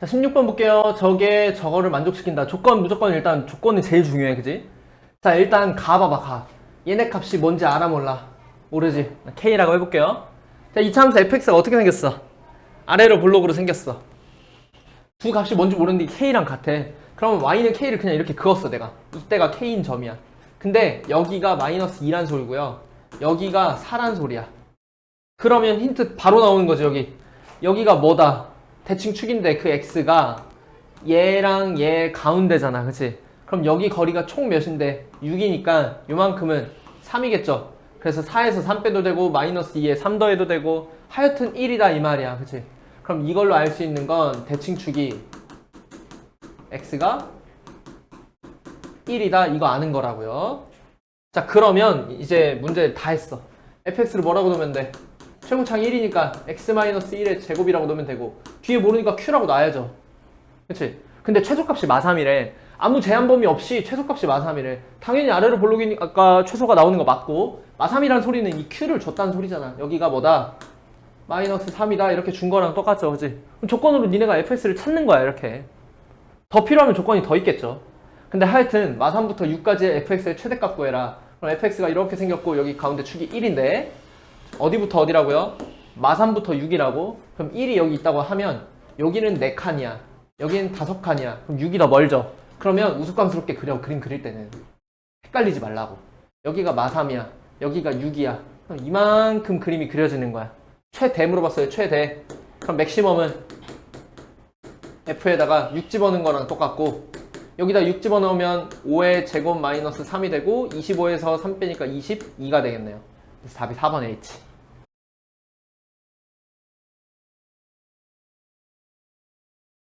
자, 16번 볼게요. 저게 저거를 만족시킨다. 조건, 무조건 일단 조건이 제일 중요해, 그지? 자, 일단 가 봐봐, 가. 얘네 값이 뭔지 알아, 몰라? 모르지? K라고 해볼게요. 자, 이 참수 fx가 어떻게 생겼어? 아래로 블록으로 생겼어. 두 값이 뭔지 모르는데 K랑 같아. 그러면 Y는 K를 그냥 이렇게 그었어, 내가. 이때가 K인 점이야. 근데 여기가 마이너스 2란 소리고요. 여기가 4란 소리야. 그러면 힌트 바로 나오는 거죠, 여기. 여기가 뭐다? 대칭 축인데 그 x가 얘랑 얘 가운데잖아. 그치? 그럼 여기 거리가 총 몇인데 6이니까 요만큼은 3이겠죠. 그래서 4에서 3 빼도 되고 마이너스 2에 3 더해도 되고 하여튼 1이다 이 말이야. 그치? 그럼 이걸로 알 수 있는 건 대칭 축이 x가 1이다 이거 아는 거라고요. 자 그러면 이제 문제 다 했어. fx를 뭐라고 놓으면 돼? 최고창이 1이니까 x-1의 제곱이라고 넣으면 되고 뒤에 모르니까 q라고 놔야죠. 그치? 근데 최소값이 마삼이래. 아무 제한 범위 없이 최소값이 마삼이래. 당연히 아래로 볼록이니까 최소가 나오는 거 맞고 마삼이란 소리는 이 q를 줬다는 소리잖아. 여기가 뭐다? 마이너스 3이다. 이렇게 준 거랑 똑같죠. 그치? 그럼 조건으로 니네가 fx를 찾는 거야 이렇게. 더 필요하면 조건이 더 있겠죠. 근데 하여튼 마3부터 6까지의 fx의 최대값 구해라. 그럼 fx가 이렇게 생겼고 여기 가운데 축이 1인데 어디부터 어디라고요? 마3부터 6이라고? 그럼 1이 여기 있다고 하면 여기는 4칸이야. 여기는 5칸이야. 그럼 6이 더 멀죠? 그러면 우스꽝스럽게 그려 그림 그릴 때는 헷갈리지 말라고. 여기가 마3이야. 여기가 6이야. 그럼 이만큼 그림이 그려지는 거야. 최대 물어봤어요. 최대. 그럼 맥시멈은 F에다가 6 집어넣은 거랑 똑같고 여기다 6 집어넣으면 5의 제곱 마이너스 3이 되고 25에서 3 빼니까 22가 되겠네요. 그래서 답이 4번 H.